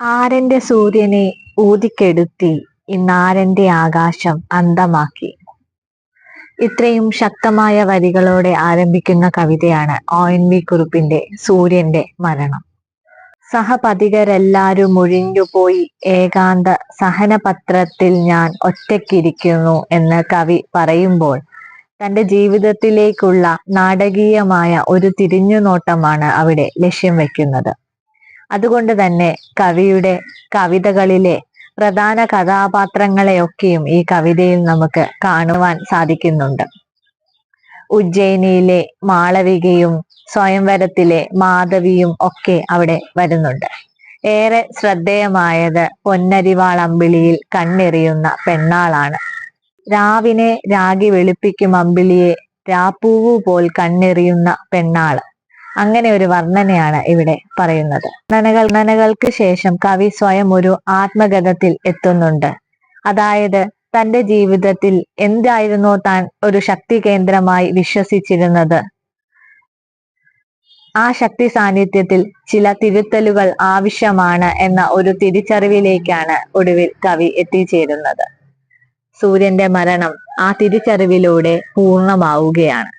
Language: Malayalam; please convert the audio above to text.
ആരന്റെ സൂര്യനെ ഊതിക്കെടുത്തി ഇന്നാരന്റെ ആകാശം അന്തമാക്കി. ഇത്രയും ശക്തമായ വരികളോടെ ആരംഭിക്കുന്ന കവിതയാണ് ഒ എൻ വി കുറുപ്പിന്റെ സൂര്യന്റെ മരണം. സഹപതികരെല്ലാരും ഒഴിഞ്ഞുപോയി ഏകാന്ത സഹനപത്രത്തിൽ ഞാൻ ഒറ്റയ്ക്കിരിക്കുന്നു എന്ന് കവി പറയുമ്പോൾ തന്റെ ജീവിതത്തിലേക്കുള്ള നാടകീയമായ ഒരു തിരിഞ്ഞുനോട്ടമാണ് അവിടെ ലക്ഷ്യം വെക്കുന്നത്. അതുകൊണ്ട് തന്നെ കവിയുടെ കവിതകളിലെ പ്രധാന കഥാപാത്രങ്ങളെയൊക്കെയും ഈ കവിതയിൽ നമുക്ക് കാണുവാൻ സാധിക്കുന്നുണ്ട്. ഉജ്ജയിനിയിലെ മാളവികയും സ്വയംവരത്തിലെ മാധവിയും ഒക്കെ അവിടെ വരുന്നുണ്ട്. ഏറെ ശ്രദ്ധേയമായത് പൊന്നരിവാളമ്പിളിയിൽ കണ്ണെറിയുന്ന പെണ്ണാളാണ്. രാവിനെ രാഗി വെളുപ്പിക്കും അമ്പിളിയെ രാപ്പൂവു പോൽ കണ്ണെറിയുന്ന പെണ്ണാൾ. അങ്ങനെ ഒരു വർണനയാണ് ഇവിടെ പറയുന്നത്. നനകൾ നനകൾക്ക് ശേഷം കവി സ്വയം ഒരു ആത്മഗതത്തിൽ എത്തുന്നുണ്ട്. അതായത് തന്റെ ജീവിതത്തിൽ എന്തായിരുന്നോ താൻ ഒരു ശക്തി കേന്ദ്രമായി വിശ്വസിച്ചിരുന്നത്. ആ ശക്തി സാന്നിധ്യത്തിൽ ചില തിരുത്തലുകൾ ആവശ്യമാണ് എന്ന ഒരു തിരിച്ചറിവിലേക്കാണ് ഒടുവിൽ കവി എത്തിച്ചേരുന്നത്. സൂര്യന്റെ മരണം ആ തിരിച്ചറിവിലൂടെ പൂർണമാവുകയാണ്.